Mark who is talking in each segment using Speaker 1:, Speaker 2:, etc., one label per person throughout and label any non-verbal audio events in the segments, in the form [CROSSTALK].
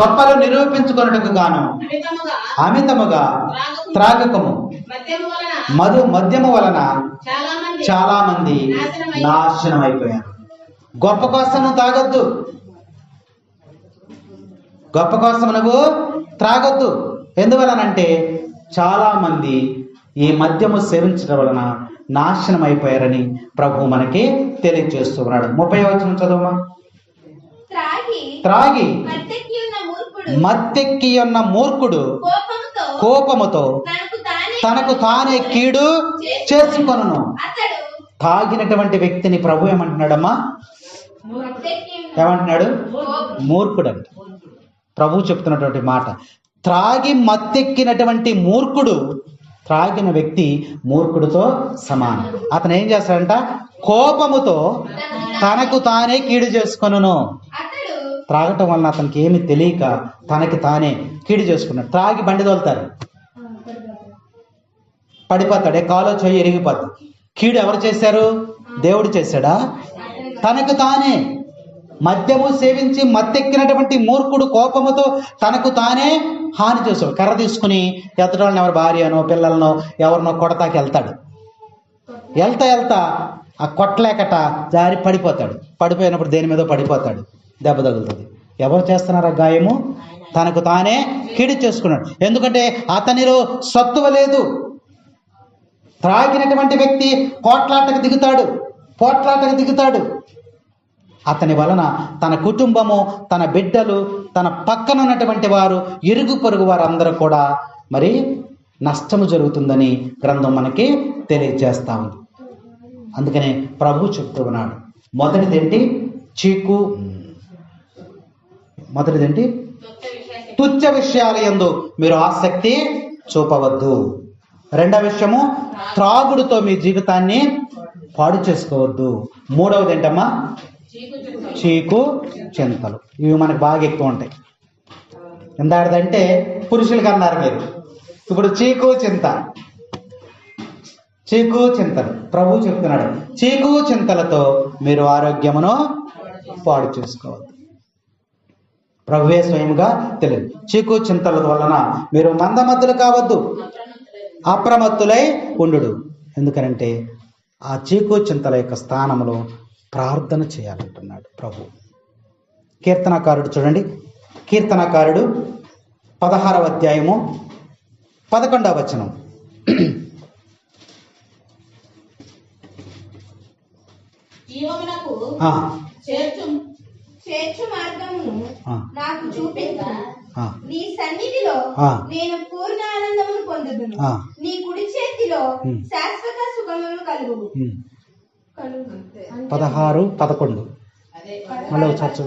Speaker 1: గొప్పలు నిరూపించుకొనుటకు గాను
Speaker 2: అమితముగా
Speaker 1: అమితముగా
Speaker 2: త్రాగకు
Speaker 1: త్రాగకము. మధు మద్యము వలన
Speaker 2: చాలా మంది
Speaker 1: నాశనం అయిపోయారు గొప్ప కోసం తాగొద్దు. గొప్ప కోసం నువ్వు త్రాగొద్దు. ఎందువలనంటే చాలా మంది ఈ మద్యము సేవించడం వలన నాశనం అయిపోయారని ప్రభు మనకి తెలియజేస్తూ ఉన్నాడు. ముప్పై వచ్చిన చదువుమా?
Speaker 3: త్రాగి మత్తెక్కి ఉన్న మూర్ఖుడు
Speaker 1: మూర్ఖుడు
Speaker 3: కోపముతో తనకు తానే
Speaker 1: కీడు చేసుకొనును.
Speaker 3: అతడు
Speaker 1: తాగినటువంటి వ్యక్తిని ప్రభు ఏమంటున్నాడమ్మా? ఏమంటున్నాడు?
Speaker 3: కోపం
Speaker 1: మూర్ఖుడంట. ప్రభు చెప్తున్నటువంటి మాట. త్రాగి మత్తెక్కినటువంటి మూర్ఖుడు త్రాగిన వ్యక్తి మూర్ఖుడితో సమానం. అతను ఏం చేస్తాడంట? కోపముతో తనకు తానే కీడు చేసుకొనును.
Speaker 3: అతడు
Speaker 1: త్రాగటం వలన అతనికి ఏమి తెలియక తనకి తానే కీడు చేసుకున్నాడు. త్రాగి బండి తోలుతారు. పడిపోతాడే. కాలో చెయ్యి ఎరిగిపోతాడు కీడు ఎవరు చేశారు? దేవుడు చేశాడా? తనకు తానే. మద్యము సేవించి మత్తెక్కినటువంటి మూర్ఖుడు కోపముతో తనకు తానే హాని చేశాడు. కర్ర తీసుకుని ఎత్తడాలను ఎవరి భార్యనో పిల్లలనో ఎవరినో కొడతాకి వెళ్తాడు. వెళ్తా వెళ్తా ఆ కొట్టలేకట జారి పడిపోతాడు. పడిపోయినప్పుడు దేని మీద పడిపోతాడు. దెబ్బ తగులుతుంది. ఎవరు చేస్తున్నారా గాయము? తనకు తానే కీడు చేసుకున్నాడు. ఎందుకంటే అతనిలో సత్తువ లేదు. త్రాగినటువంటి వ్యక్తి పోట్లాటకు దిగుతాడు. పోట్లాటకు దిగుతాడు. అతని వలన తన కుటుంబము తన బిడ్డలు తన పక్కన ఉన్నటువంటి వారు ఇరుగు పొరుగు వారందరూ కూడా మరి నష్టము జరుగుతుందని గ్రంథం మనకి తెలియజేస్తా ఉంది. అందుకనే ప్రభు చెప్తూ ఉన్నాడు. మొదటిదేంటి చీకు మొదటిదేంటి? తుచ్చ విషయాల ఎందు మీరు ఆసక్తి చూపవద్దు. రెండవ విషయము త్రాగుడుతో మీ జీవితాన్ని పాడు చేసుకోవద్దు. మూడవది ఏంటమ్మా చీకు చింతలు. ఇవి మనకు బాగా ఎక్కువ ఉంటాయి. ఎందాడిదంటే పురుషులకు అన్నారు మీరు. ఇప్పుడు చీకు చింత. చీకు చింతలు. ప్రభు చెప్తున్నాడు చీకు చింతలతో మీరు ఆరోగ్యమును పాడు చేసుకోవద్దు. ప్రభువే స్వయంగా తెలియదు. చీకు చింతల వలన మీరు మందమద్దులు కావద్దు. అప్రమత్తులై ఉండు ఎందుకనంటే ఆ చీకు చింతల యొక్క స్థానంలో ప్రార్థన చేయాలంటున్నాడు ప్రభు. కీర్తనకారుడు చూడండి. కీర్తనకారుడు పదహారవ అధ్యాయము పదకొండవ వచనం.
Speaker 2: జీవమునకు చేర్చు
Speaker 3: చేర్చు మార్గమును నాకు చూపించు నీ సన్నిధిలో. నేను పూర్ణ ఆనందమును పొందుదును. నీ కుడి చేతిలో. శాశ్వత సుఖములు కలుగు.
Speaker 1: పదహారు పదకొండు మళ్ళీ ఒకసారి.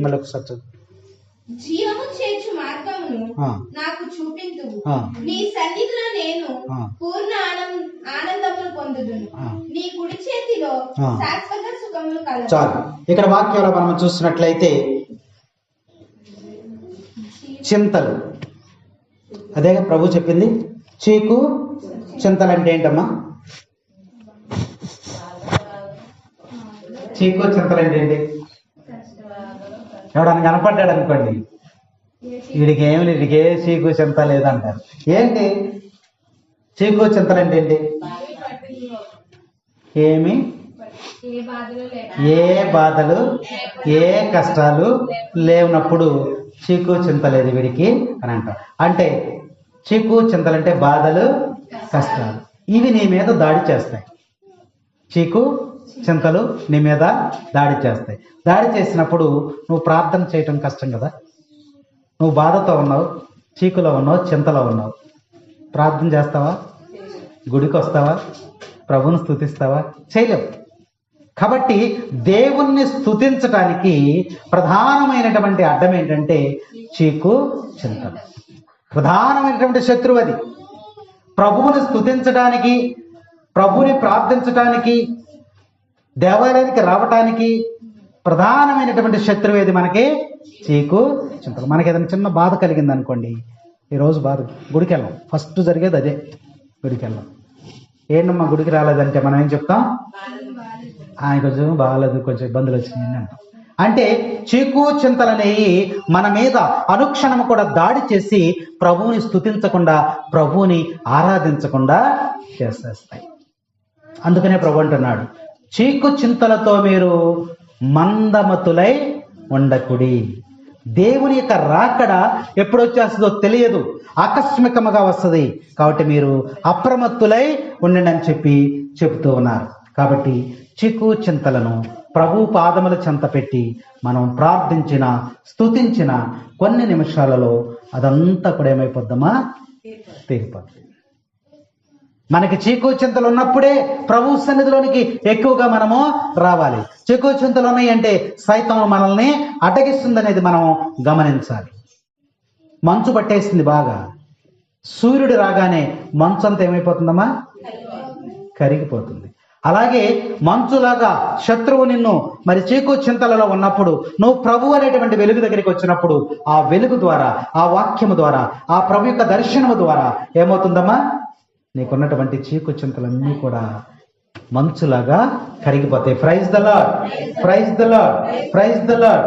Speaker 1: మళ్ళీ ఒకసారి.
Speaker 3: జీవము నాకు. నీ సన్నిధిలో నేను. పూర్ణ ఆనందమును పొందుదును. నీ కుడి చేతిలో. శాశ్వత సుఖములు కలవు.
Speaker 1: చాలు. ఇక్కడ వాక్యంలో మనం చూసినట్లయితే చింతలు. అదేగా ప్రభు చెప్పింది? చీకు చింతలు అంటే ఏంటమ్మా? చీకు చింతలు అంటే ఏంటి? ఎవడన్నా కనపడ్డాడు అనుకోండి. వీడికి ఏమి లేదు వీడికి ఏ చీకు చింత లేదంటారు. ఏంటి? చీకు చింతలు అంటే ఏంటి? ఏమి? ఏ బాధలు ఏ కష్టాలు లేనప్పుడు చీకు చింతలేదు వీడికి అని అంటారు. అంటే చీకు చింతలంటే బాధలు కష్టాలు. ఇవి నీ మీద దాడి చేస్తాయి. చీకు చింతలు నీ మీద దాడి చేస్తాయి. దాడి చేసినప్పుడు నువ్వు ప్రార్థన చేయటం కష్టం కదా? నువ్వు బాధతో ఉన్నావు చీకులో ఉన్నావు చింతలో ఉన్నావు. ప్రార్థన చేస్తావా? గుడికి వస్తావా ప్రభుని స్థుతిస్తావా చేయలేవు. కాబట్టి దేవుణ్ణి స్థుతించటానికి ప్రధానమైనటువంటి అడ్డం ఏంటంటే చీకు చింతలు ప్రధానమైనటువంటి శత్రువు అది. ప్రభువుని స్థుతించడానికి ప్రభుని ప్రార్థించటానికి దేవాలయానికి రావటానికి ప్రధానమైనటువంటి శత్రువు ఏది మనకి? చీకు. చింతలు మనకి ఏదైనా చిన్న బాధ కలిగింది అనుకోండి ఈరోజు బాధ గుడికి వెళ్ళాం ఫస్ట్ జరిగేది అదే గుడికి వెళ్ళాం ఏంటమ్మా గుడికి రాలేదంటే మనం ఏం చెప్తాం? ఆయన కొంచెం బాగాలేదు కొంచెం ఇబ్బందులు వచ్చినాయని అంటాం. అంటే చీకు చింతలనేవి మన మీద అనుక్షణము కూడా దాడి చేసి ప్రభువుని స్థుతించకుండా ప్రభువుని ఆరాధించకుండా చేసేస్తాయి. అందుకనే ప్రభు అంటున్నాడు చీకు చింతలతో మీరు మందమతులై ఉండకుడి. దేవుని యొక్క రాకడ ఎప్పుడు వచ్చేస్తుందో తెలియదు. ఆకస్మికముగా వస్తుంది. కాబట్టి మీరు అప్రమత్తులై ఉండండి అని చెప్పి చెబుతూ ఉన్నారు. కాబట్టి చిక్కు చింతలను ప్రభు పాదముల చెంత పెట్టి మనం ప్రార్థించిన స్తుతించిన కొన్ని నిమిషాలలో అదంతా కూడా ఏమైపోద్దామా తీరిపోద్ది. మనకి చీకు చింతలు ఉన్నప్పుడే ప్రభు సన్నిధిలోనికి ఎక్కువగా మనము రావాలి. చీకు చింతలు ఉన్నాయంటే సైతం మనల్ని అటగిస్తుందనేది మనం గమనించాలి. మంచు పట్టేసింది బాగా. సూర్యుడు రాగానే మంచు అంతా ఏమైపోతుందమ్మా? కరిగిపోతుంది. అలాగే మంచులాగా శత్రువు నిన్ను మరి చీకు చింతలలో ఉన్నప్పుడు నువ్వు ప్రభు అనేటువంటి వెలుగు దగ్గరికి వచ్చినప్పుడు ఆ వెలుగు ద్వారా ఆ వాక్యము ద్వారా ఆ ప్రభు యొక్క దర్శనము ద్వారా ఏమవుతుందమ్మా? నీకున్నటువంటి చీకు చింతలన్నీ కూడా మంచులాగా కరిగిపోతాయి. Praise the lord praise the lord praise the lord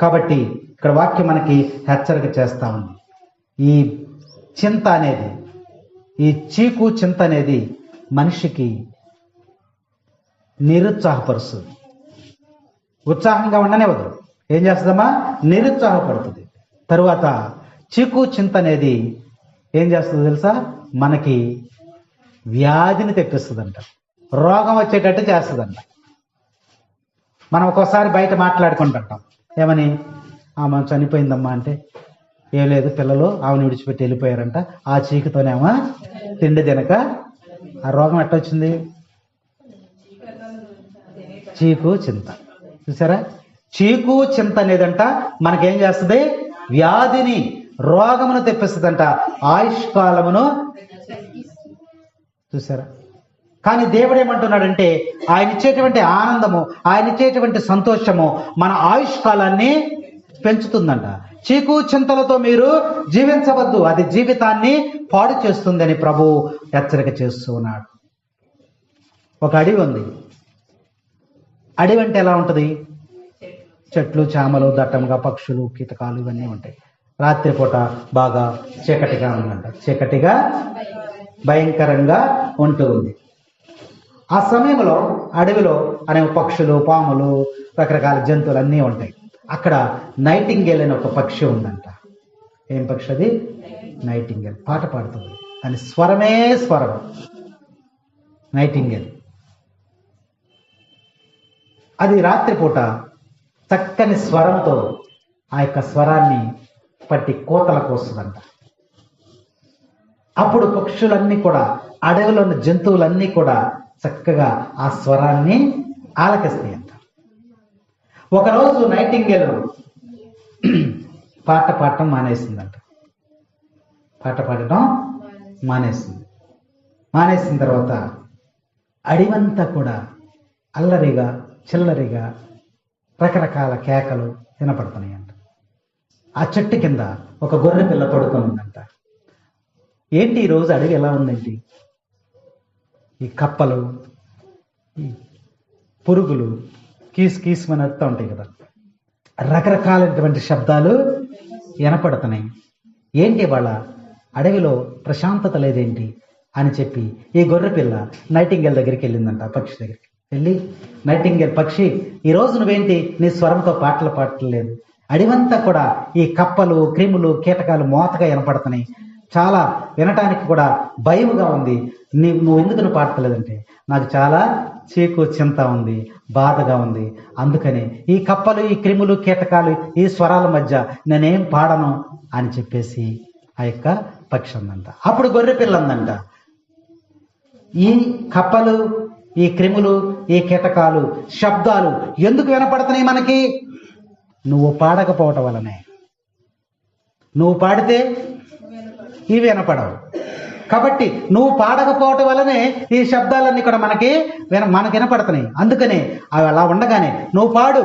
Speaker 1: కాబట్టి ఇక్కడ వాక్యం మనకి హెచ్చరిక చేస్తా ఉంది. ఈ చింత అనేది ఈ చీకు చింత అనేది మనిషికి నిరుత్సాహపరుస్తుంది. ఉత్సాహంగా ఉండనివ్వదు ఏం చేస్తుందమ్మా? నిరుత్సాహపడుతుంది. తరువాత చీకు చింత అనేది ఏం చేస్తుంది తెలుసా? మనకి వ్యాధిని తెప్పిస్తుందంట. రోగం వచ్చేటట్టు చేస్తుందంట. మనం ఒక్కోసారి బయట మాట్లాడుకుంటుంటాం. ఏమని? ఆమె చనిపోయిందమ్మా అంటే ఏం లేదు పిల్లలు ఆమెను విడిచిపెట్టి వెళ్ళిపోయారంట. ఆ చీకుతోనేమో తిండి తినక ఆ రోగం ఎట్టొచ్చింది? చీకు చింత. చూసారా? చీకు చింత అనేదంట మనకేం చేస్తుంది? వ్యాధిని రోగమును తెప్పిస్తుందంట. ఆయుష్కాలమును చూసారా? కానీ దేవుడు ఏమంటున్నాడంటే ఆయన ఇచ్చేటువంటి ఆనందము ఆయన ఇచ్చేటువంటి సంతోషము మన ఆయుష్కాలాన్ని పెంచుతుందంట. చీకు చింతలతో మీరు జీవించవద్దు. అది జీవితాన్ని పాడు చేస్తుందని ప్రభు హెచ్చరిక చేస్తూ ఉన్నాడు. ఒక అడవి ఉంది. అడవి అంటే ఎలా ఉంటుంది? చెట్లు చామలు దట్టంగా పక్షులు కీటకాలు ఇవన్నీ ఉంటాయి. రాత్రిపూట బాగా చీకటిగా ఉందంట. చీకటిగా భయంకరంగా ఉంటూ ఉంది. ఆ సమయంలో అడవిలో అనే పక్షులు పాములు రకరకాల జంతువులు అన్నీ ఉంటాయి. అక్కడ నైటింగేల్ అనే ఒక పక్షి ఉందంట. ఏం పక్షి అది? నైటింగేల్. పాట పాడుతుంది. దాని స్వరమే స్వరం. నైటింగేల్. అది రాత్రిపూట చక్కని స్వరంతో ఆ యొక్క స్వరాన్ని పట్టి కోతలకు వస్తుందంట అప్పుడు పక్షులన్నీ కూడా అడవిలో ఉన్న జంతువులన్నీ కూడా చక్కగా ఆ స్వరాన్ని ఆలకిస్తాయంట. ఒకరోజు నైటింగేల్ పాట పాడటం మానేసిందంట. పాట పాడటం మానేసింది. మానేసిన తర్వాత అడివంతా కూడా అల్లరిగా చిల్లరిగా రకరకాల కేకలు వినపడుతున్నాయంట. ఆ చెట్టు కింద ఒక గొర్రె పిల్ల పడుకొని ఉందంట ఏంటి ఈరోజు అడవి ఎలా ఉందండి ఈ కప్పలు ఈ పురుగులు కీస్ కీస్ అని అరుస్తూ ఉంటాయి కదా. రకరకాలైనటువంటి శబ్దాలు వినపడుతున్నాయి. ఏంటి వాళ్ళ అడవిలో ప్రశాంతత లేదేంటి అని చెప్పి ఈ గొర్రె పిల్ల నైటింగేల్ దగ్గరికి వెళ్ళిందంట పక్షి దగ్గరికి. వెళ్ళి నైటింగేల్ పక్షి ఈ రోజు నువ్వేంటి నీ స్వరంతో పాటలు పాడలేదు అడివంతా కూడా ఈ కప్పలు క్రిములు కీటకాలు మోతగా వినపడుతున్నాయి. చాలా వినటానికి కూడా భయముగా ఉంది. నీ నువ్వు ఎందుకు నువ్వు పాడతలేదంటే నాకు చాలా చీకు చింత ఉంది బాధగా ఉంది. అందుకని ఈ కప్పలు ఈ క్రిములు కీటకాలు ఈ స్వరాల మధ్య నేనేం పాడను అని చెప్పేసి ఆ యొక్క పక్షి ఉందంట అప్పుడు గొర్రె పిల్ల ఉందంట ఈ కప్పలు ఈ క్రిములు ఈ కీటకాలు శబ్దాలు ఎందుకు వినపడుతున్నాయి మనకి? నువ్వు పాడకపోవటం వలనే నువ్వు పాడితే ఇవి వినపడవు కాబట్టి నువ్వు పాడకపోవటం వలనే ఈ శబ్దాలన్నీ కూడా మనకి విన మనకి వినపడుతున్నాయి. అందుకనే అవి అలా ఉండగానే నువ్వు పాడు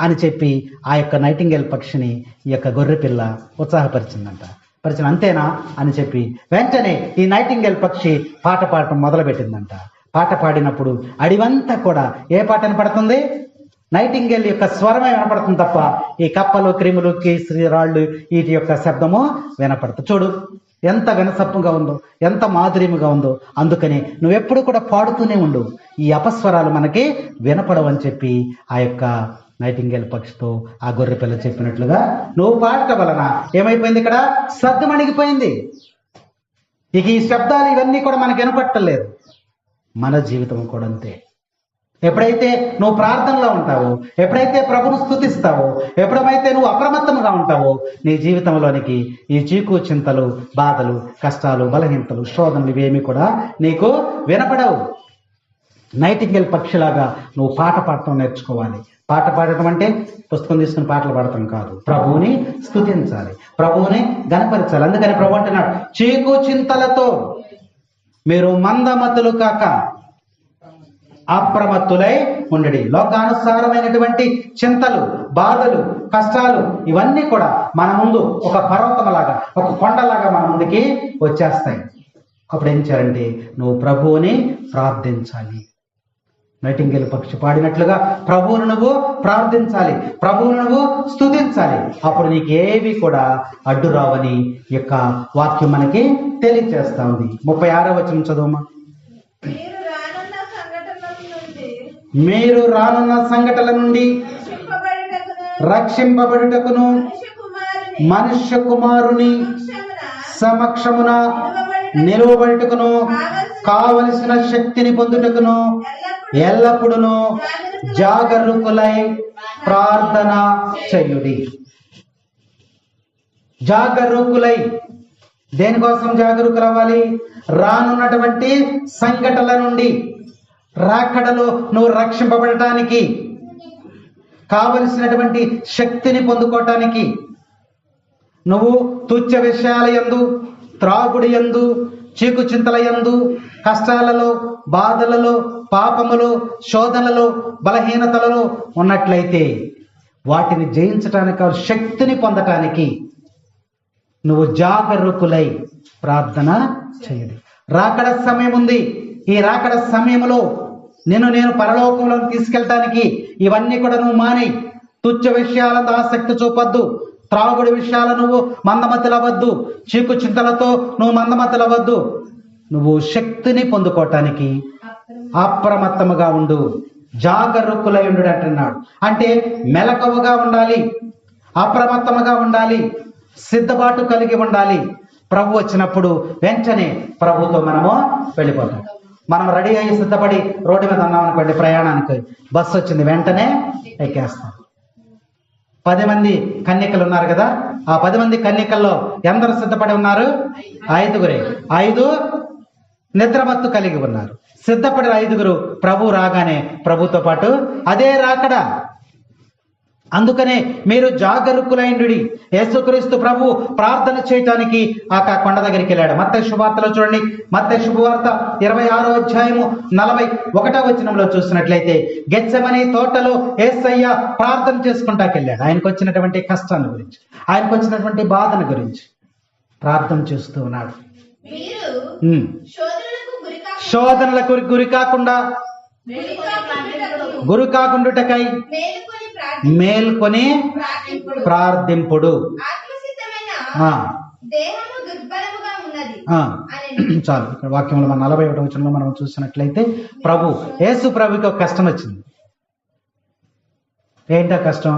Speaker 1: అని చెప్పి ఆ యొక్క నైటింగేల్ పక్షిని ఈ యొక్క గొర్రె పిల్ల ఉత్సాహపరిచిందంట. పరిచిన అంతేనా అని చెప్పి వెంటనే ఈ నైటింగేల్ పక్షి పాట పాడటం మొదలుపెట్టిందంట. పాట పాడినప్పుడు అడివంతా కూడా ఏ పాట వినపడుతుంది? నైటింగేల్ యొక్క స్వరమే వినపడుతుంది తప్ప ఈ కప్పలు క్రిములు కేసరి రాళ్ళు వీటి యొక్క శబ్దము వినపడుతుంది చూడు ఎంత వినసప్పుగా ఉందో ఎంత మాధుర్యముగా ఉందో. అందుకని నువ్వెప్పుడు కూడా పాడుతూనే ఉండు. ఈ అపస్వరాలు మనకి వినపడవని చెప్పి ఆ యొక్క నైటింగేల్ పక్షితో ఆ గొర్రె పిల్ల చెప్పినట్లుగా నువ్వు పాడటం వలన ఏమైపోయింది ఇక్కడ? శబ్దం అణిగిపోయింది. ఇక ఈ శబ్దాలు ఇవన్నీ కూడా మనకు వినపట్టలేదు మన జీవితం కూడా అంతే. ఎప్పుడైతే నువ్వు ప్రార్థనలో ఉంటావో ఎప్పుడైతే ప్రభును స్థుతిస్తావో ఎప్పుడైతే నువ్వు అప్రమత్తంగా ఉంటావో నీ జీవితంలోనికి ఈ చీకు చింతలు బాధలు కష్టాలు బలహీనతలు శోధనలు ఇవేమి కూడా నీకు వినపడవు. నైటింగల్ పక్షిలాగా నువ్వు పాట పాడటం నేర్చుకోవాలి. పాట పాడటం అంటే పుస్తకం తీసుకుని పాటలు పాడటం కాదు. ప్రభువుని స్థుతించాలి. ప్రభువుని గనపరచాలి అందుకని ప్రభు అంటున్నాడు చీకు చింతలతో మీరు మందమతులు కాక అప్రమత్తులై ఉండడి. లోకానుసారమైనటువంటి చింతలు బాధలు కష్టాలు ఇవన్నీ కూడా మన ముందు ఒక పర్వతంలాగా ఒక కొండలాగా మన ముందుకి వచ్చేస్తాయి. అప్పుడు ఏం చేయాలంటే నువ్వు ప్రభువుని ప్రార్థించాలి. నైటింగేల్ పక్షి పాడినట్లుగా ప్రభువును నువ్వు ప్రార్థించాలి. ప్రభువును నువ్వు స్తుతించాలి. అప్పుడు నీకు ఏవి కూడా అడ్డు రావని యొక్క వాక్యం మనకి తెలియజేస్తా ఉంది. ముప్పై ఆరో వచనం చదువుమా
Speaker 3: మీరు రానున్న సంఘటనల నుండి
Speaker 1: మీరు రానున్న సంఘటనల నుండి
Speaker 3: రక్షింపబడుటకును మనుష్య కుమారుని
Speaker 1: సమక్షమున నిలువబడుటకును కావలసిన శక్తిని పొందుటకును ఎల్లప్పుడూ జాగరూకులై ప్రార్థన చెయ్యుడి జాగరూకులై దేనికోసం జాగరూకులు అవ్వాలి రానున్నటువంటి సంఘటనల నుండి రాకడలో నువ్వు రక్షింపబడటానికి కావలసినటువంటి శక్తిని పొందుకోవటానికి నువ్వు తుచ్చ విషయాల యందు త్రాగుడి యందు చీకు చింతల యందు కష్టాలలో బాధలలో పాపములో శోధనలో బలహీనతలలో ఉన్నట్లయితే వాటిని జయించటానికి శక్తిని పొందటానికి నువ్వు జాగరూకులై ప్రార్థన చేయదు రాకడ సమయం ఉంది ఈ రాకడ సమయంలో నిన్ను నేను పరలోకంలో తీసుకెళ్ళటానికి ఇవన్నీ కూడా నువ్వు మాని. తుచ్చ విషయాలతో ఆసక్తి చూపొద్దు. త్రాగుడి విషయాలు నువ్వు మందమతులవద్దు చీకు చింతలతో నువ్వు మందమతులవద్దు నువ్వు శక్తిని పొందుకోవటానికి అప్రమత్తముగా ఉండు. జాగరూకులై ఉండు అంటున్నాడు. అంటే మెలకువగా ఉండాలి అప్రమత్తముగా ఉండాలి సిద్ధపాటు కలిగి ఉండాలి. ప్రభు వచ్చినప్పుడు వెంటనే ప్రభుతో మనము వెళ్ళిపోతాం. మనం రెడీ అయ్యి సిద్ధపడి రోడ్డు మీద ఉన్నాం అనుకోండి ప్రయాణానికి. బస్సు వచ్చింది వెంటనే ఎక్కేస్తాం. పది మంది కన్యకలు ఉన్నారు కదా ఆ పది మంది కన్యకల్లో ఎందరు సిద్ధపడి ఉన్నారు? ఐదుగురే. ఐదు నిద్రమత్తు కలిగి ఉన్నారు. సిద్ధపడిన ఐదుగురు ప్రభు రాగానే ప్రభుతో పాటు అదే రాకడా? అందుకనే మీరు జాగరూకులైండు యేసుక్రీస్తు ప్రభు ప్రార్థన చేయటానికి ఆ కొండ దగ్గరికి వెళ్ళాడు. మత్తయి శుభవార్తలో చూడండి. మత్తయి శుభవార్త ఇరవై ఆరో అధ్యాయము నలభై ఒకటో వచనంలో చూసినట్లయితే గెచ్చమని తోటలో ఏసయ్య ప్రార్థన చేసుకుంటాకి వెళ్ళాడు. ఆయనకు వచ్చినటువంటి కష్టాల గురించి ఆయనకు వచ్చినటువంటి బాధల గురించి ప్రార్థన చేస్తూ ఉన్నాడు.
Speaker 3: శోధనలకు గురి కాకుండా
Speaker 1: గురి
Speaker 3: కాకుండుటకై మేలుకొని ప్రార్థి
Speaker 1: మేల్కొని
Speaker 3: ప్రార్థింపుడు [CLEARS THROAT]
Speaker 1: చాలు. ఇక్కడ వాక్యంలో మన నలభై ఒకటో వచనంలో మనం చూసినట్లయితే ప్రభు యేసు ప్రభుకి ఒక కష్టం వచ్చింది. ఏంటా కష్టం?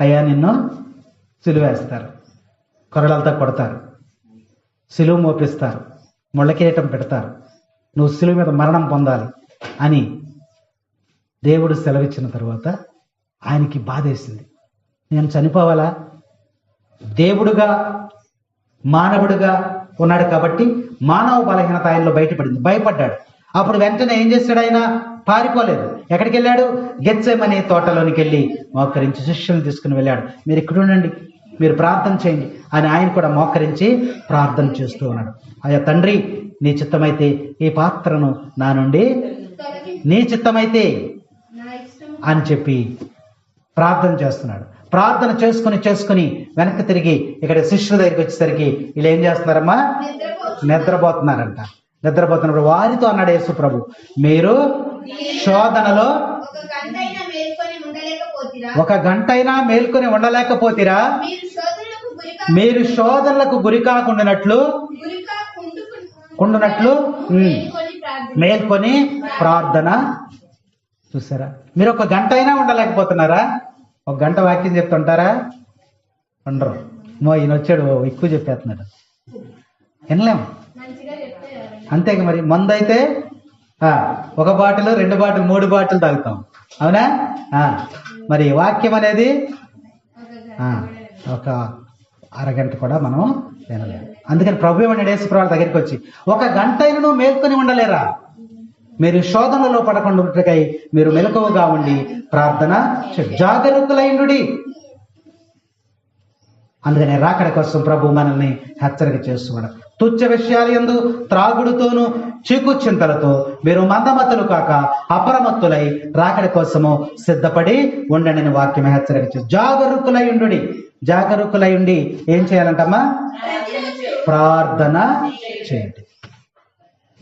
Speaker 1: అయ్యా నిన్ను సిలువేస్తారు. కొరడాలతో కొడతారు. సిలువ మోపిస్తారు. ముళ్ళకిరీటం పెడతారు. నువ్వు సిలువ మీద మరణం పొందాలి అని దేవుడు సెలవిచ్చిన తర్వాత ఆయనకి బాధేసింది నేను చనిపోవాలా? దేవుడుగా మానవుడిగా ఉన్నాడు కాబట్టి మానవ బలహీనత ఆయనలో బయటపడింది భయపడ్డాడు. అప్పుడు వెంటనే ఏం చేశాడు ఆయన? పారిపోలేదు. ఎక్కడికి వెళ్ళాడు? గెచ్చేమనే తోటలోనికి వెళ్ళి మోకరించి శిష్యులను తీసుకుని వెళ్ళాడు. మీరు ఇక్కడ ఉండండి మీరు ప్రార్థన చేయండి అని ఆయన కూడా మోకరించి ప్రార్థన చేస్తూ ఉన్నాడు. అయ్యా తండ్రి నీ చిత్తమైతే ఈ పాత్రను నా నుండి నీ చిత్తమైతే అని చెప్పి ప్రార్థన చేస్తున్నాడు. ప్రార్థన చేసుకుని చేసుకుని వెనక్కి తిరిగి ఇక్కడ శిష్యుల దగ్గరికి వచ్చేసరికి వీళ్ళు ఏం చేస్తున్నారమ్మా? నిద్రపోతున్నారంట. నిద్రపోతున్నప్పుడు వారితో అన్నాడు యేసు ప్రభు మీరు శోధనలో
Speaker 3: ఒక గంటైన మేల్కొని ఉండలేకపోతిరా?
Speaker 1: ఒక గంట అయినా మేల్కొని ఉండలేకపోతిరా?
Speaker 3: మీరు శోధనలకు
Speaker 1: గురి కాకుండానట్లు ఉండునట్లు
Speaker 3: మేల్కొని ప్రార్థన
Speaker 1: చూసారా? మీరు ఒక గంట అయినా ఉండలేకపోతున్నారా? ఒక గంట వాక్యం చెప్తుంటారా? ఉండరు. మో ఈయన వచ్చాడు ఎక్కువ చెప్పేస్తున్నాడు. వినలేము
Speaker 3: అంతే
Speaker 1: అంతేగా మరి మందు అయితే ఒక బాటిల్ రెండు బాటిల్ మూడు బాటిల్ తాగుతాం. అవునా? మరి వాక్యం అనేది ఒక అరగంట కూడా మనం వినలేము అందుకని ప్రభు ఏమన్నాడు? యేసుప్రభు దగ్గరికి వచ్చి ఒక గంట అయినా నువ్వు మేల్కొని ఉండలేరా? మీరు శోధనలో పడకుండా మీరు మెలకువగా ఉండి ప్రార్థన చే- జాగరూకులైండుడి అందుకనే రాకడ కోసం ప్రభు మనల్ని హెచ్చరిక చేస్తున్నాడు. తుచ్చ విషయాలు ఎందు త్రాగుడుతోనూ చీకు చింతలతో మీరు మందమతులు కాక అప్రమత్తులై రాకడ కోసము సిద్ధపడి ఉండండి వాక్యం హెచ్చరిక చేసి జాగరూకులై ఉండు జాగరూకులై ఉండి ఏం చేయాలంటమ్మా? ప్రార్థన చేయండి.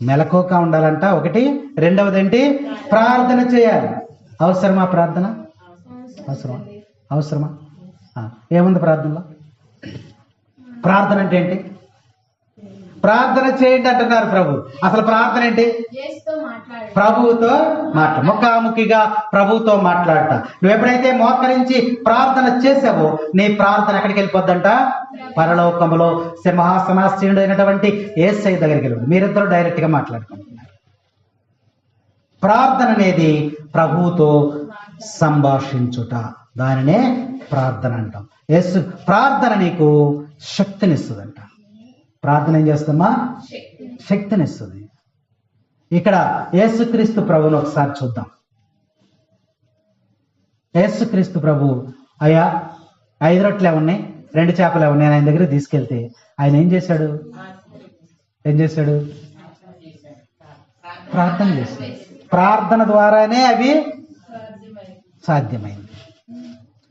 Speaker 1: మెలకోక ఉండాలంట. ఒకటి రెండవది ఏంటి? ప్రార్థన చేయాలి. అవసరమా ప్రార్థన? అవసరమా? అవసరమా? ఏముంది ప్రార్థనలో? ప్రార్థన అంటే ఏంటి? ప్రార్థన చేయండి అంటున్నారు ప్రభు. అసలు ప్రార్థన ఏంటి? ప్రభువుతో మాట. ముఖాముఖిగా ప్రభువుతో మాట్లాడట. నువ్వు ఎప్పుడైతే మోకరించి ప్రార్థన చేసావో నీ ప్రార్థన ఎక్కడికి వెళ్ళిపోద్దంట? పరలోకములో సింహాసనాశ్రయుడు అయినటువంటి ఏసై దగ్గరికి వెళ్ళిపోతుంది మీరిద్దరు డైరెక్ట్గా మాట్లాడుకుంటున్నారు. ప్రార్థన అనేది ప్రభువుతో సంభాషించుట. దానినే ప్రార్థన అంటాం. యేసు ప్రార్థన నీకు శక్తినిస్తుందంట. ప్రార్థన ఏం చేస్తామా శక్తినిస్తుంది. ఇక్కడ యేసుక్రీస్తు ప్రభుని ఒకసారి చూద్దాం. యేసుక్రీస్తు ప్రభు అయ్యా ఐదు రొట్టెలు ఉన్నాయి రెండు చేపలు ఉన్నాయి ఆయన దగ్గర తీసుకెళ్తే ఆయన ఏం చేశాడు? ఏం చేశాడు? ప్రార్థన చేశాడు. ప్రార్థన ద్వారానే అవి సాధ్యమైంది.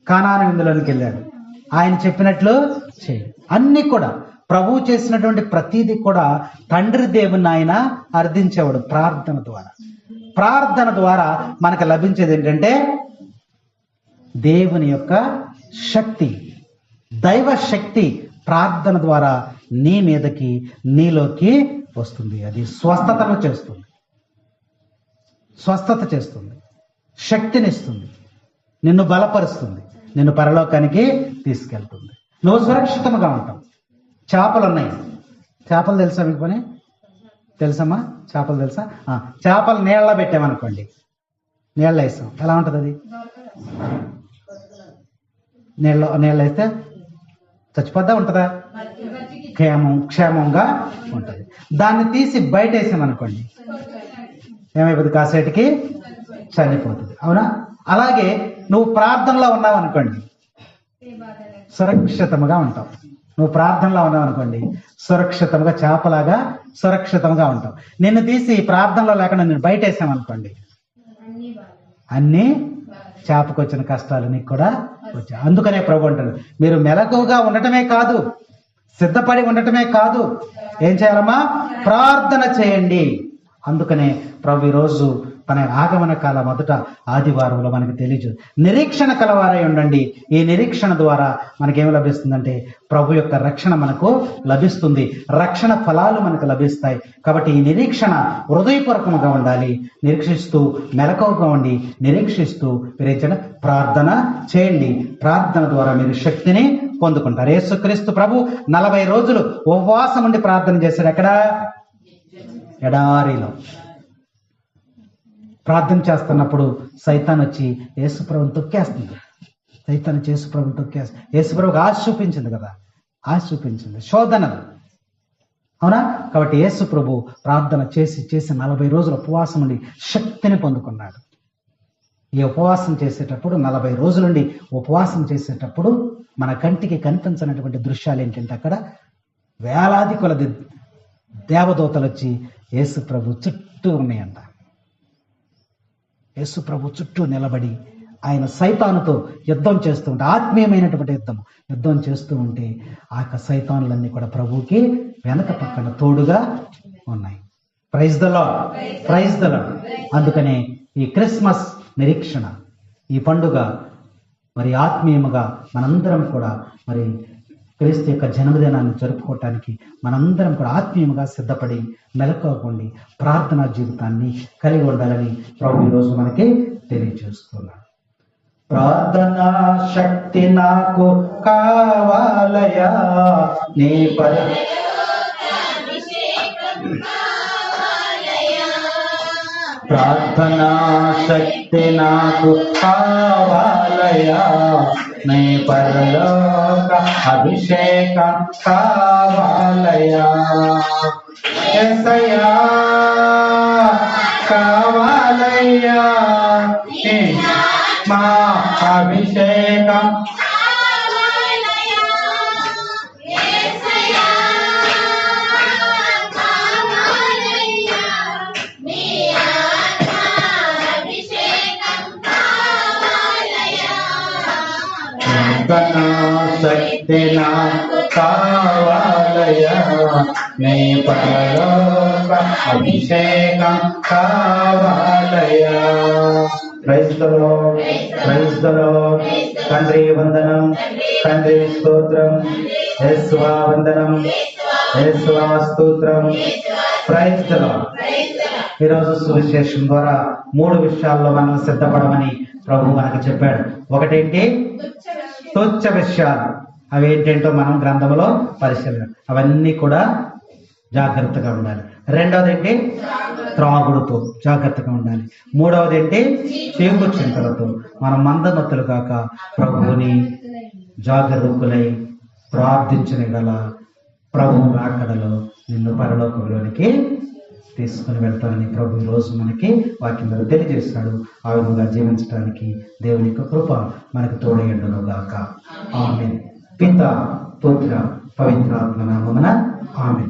Speaker 1: కానాను విందులోనికి వెళ్ళాడు. ఆయన చెప్పినట్లు చేయి. అన్ని కూడా ప్రభువు చేసినటువంటి ప్రతీది కూడా తండ్రి దేవుని ఆయన అర్థించేవాడు ప్రార్థన ద్వారా. ప్రార్థన ద్వారా మనకు లభించేది ఏంటంటే దేవుని యొక్క శక్తి దైవ శక్తి ప్రార్థన ద్వారా నీ మీదకి నీలోకి వస్తుంది. అది స్వస్థతను చేస్తుంది. స్వస్థత చేస్తుంది. శక్తినిస్తుంది. నిన్ను బలపరుస్తుంది. నిన్ను పరలోకానికి తీసుకెళ్తుంది. నువ్వు సురక్షితంగా ఉంటావు. చేపలు ఉన్నాయి చేపలు తెలుసా మీకు పని? తెలుసమ్మా? చేపలు తెలుసా? చేపలు నీళ్ళ పెట్టామనుకోండి. నీళ్ళ వేస్తాం. ఎలా ఉంటుంది అది? నీళ్ళ నీళ్ళ వేస్తే చచ్చిపోద్దా ఉంటుందా? క్షేమం క్షేమంగా ఉంటుంది. దాన్ని తీసి బయట వేసామనుకోండి ఏమైపోతుంది కాసేటికి చనిపోతుంది. అవునా? అలాగే నువ్వు ప్రార్థనలో ఉన్నావు అనుకోండి సురక్షితంగా ఉంటావు. నువ్వు ప్రార్థనలో ఉన్నావు అనుకోండి సురక్షితంగా చేపలాగా సురక్షితంగా ఉంటావు. నిన్ను తీసి ప్రార్థనలో లేకుండా నేను బయట వేసామనుకోండి అన్నీ చేపకొచ్చిన కష్టాలు నీకు కూడా వచ్చాయి. అందుకనే ప్రభు అంటాడు మీరు మెలకువగా ఉండటమే కాదు సిద్ధపడి ఉండటమే కాదు ఏం చేయాలమ్మా? ప్రార్థన చేయండి. అందుకనే ప్రభు ఈరోజు తన ఆగమన కాల మొదట ఆదివారంలో మనకు తెలియజు నిరీక్షణ కలవారై ఉండండి. ఈ నిరీక్షణ ద్వారా మనకేం లభిస్తుందంటే ప్రభు యొక్క రక్షణ మనకు లభిస్తుంది. రక్షణ ఫలాలు మనకు లభిస్తాయి. కాబట్టి ఈ నిరీక్షణ హృదయపూర్వకంగా ఉండాలి. నిరీక్షిస్తూ మెలకువగా ఉండి నిరీక్షిస్తూ మీరు ప్రార్థన చేయండి. ప్రార్థన ద్వారా మీరు శక్తిని పొందుకుంటారు. యేసుక్రీస్తు ప్రభు నలభై రోజులు ఉపవాసం ఉండి ప్రార్థన చేశారు ఎక్కడ? ఎడారిలో. ప్రార్థన చేస్తున్నప్పుడు సైతాన్ వచ్చి యేసుప్రభుని తొక్కేస్తుంది. సైతాన్ వచ్చి యేసుప్రభుని తొక్కేస్తుంది. యేసుప్రభుకి ఆశ చూపించింది కదా. ఆశ చూపించింది. శోధనలు అవునా? కాబట్టి యేసు ప్రభు ప్రార్థన చేసి చేసి నలభై రోజులు ఉపవాసం నుండి శక్తిని పొందుకున్నాడు. ఈ ఉపవాసం చేసేటప్పుడు నలభై రోజుల నుండి ఉపవాసం చేసేటప్పుడు మన కంటికి కనిపించినటువంటి దృశ్యాలు ఏంటంటే అక్కడ వేలాది కొలది దేవదూతలు వచ్చి యేసు ప్రభు చుట్టూ ఉన్నాయంట. యేసు ప్రభు చుట్టూ నిలబడి ఆయన సైతానుతో యుద్ధం చేస్తూ ఉంటే ఆత్మీయమైనటువంటి యుద్ధం యుద్ధం చేస్తూ ఉంటే ఆ యొక్క సైతానులన్నీ కూడా ప్రభువుకి వెనక పక్కన తోడుగా ఉన్నాయి. Praise the lord praise the lord అందుకనే ఈ క్రిస్మస్ నిరీక్షణ ఈ పండుగ మరి ఆత్మీయముగా మనందరం కూడా మరి క్రీస్తు యొక్క జన్మదినాన్ని జరుపుకోవటానికి మనందరం కూడా ఆత్మీయంగా సిద్ధపడి మెలకువకుండి ప్రార్థనా జీవితాన్ని కలిగి ఉండాలని ప్రభు ఈరోజు మనకి తెలియజేస్తున్నాడు. ప్రార్థనా శక్తి నాకు కావాలయా నీ పరి ప్రార్థనా శక్తి నాకు కావాలయా నీ పరలోక అభిషేకం కావాలయా ఎసయా కావాలయ్యా. మా అభిషేకం ప్రార్థనా శక్తి నాకు కావాలయా నీ పరలోక అభిషేకం కావాలయా క్రైస్తలో క్రైస్తలో తండ్రి వందనం తండ్రి స్తోత్రం యేసువా వందనం యేసువా స్తోత్రం క్రైస్తలో ఈరోజు సువిశేషం ద్వారా మూడు విషయాల్లో మనం సిద్ధపడమని ప్రభు మనకు చెప్పాడు. ఒకటేంటి? తుచ్చ విషయాలు అవి మనం గ్రంథంలో పరిశీలన. అవన్నీ కూడా జాగ్రత్తగా ఉండాలి. రెండవది ఏంటి త్రాగుడుతో జాగ్రత్తగా ఉండాలి. మూడవది ఏంటి చీకు చింతలతో. మనం మందమత్తులు కాక ప్రభువుని జాగరూకులై ప్రార్థించిన గల ప్రభు రాకడలో నిన్ను పరలోకంలోనికి తీసుకుని వెళ్తానని ప్రభు ఈరోజు మనకి వాక్యం ద్వారా తెలియజేస్తాడు. ఆ విధంగా జీవించడానికి దేవుని యొక్క కృప మనకు తోడయ్యండును గాక. ఆమె పిత పుత్ర పవిత్రాత్మ నామన ఆమె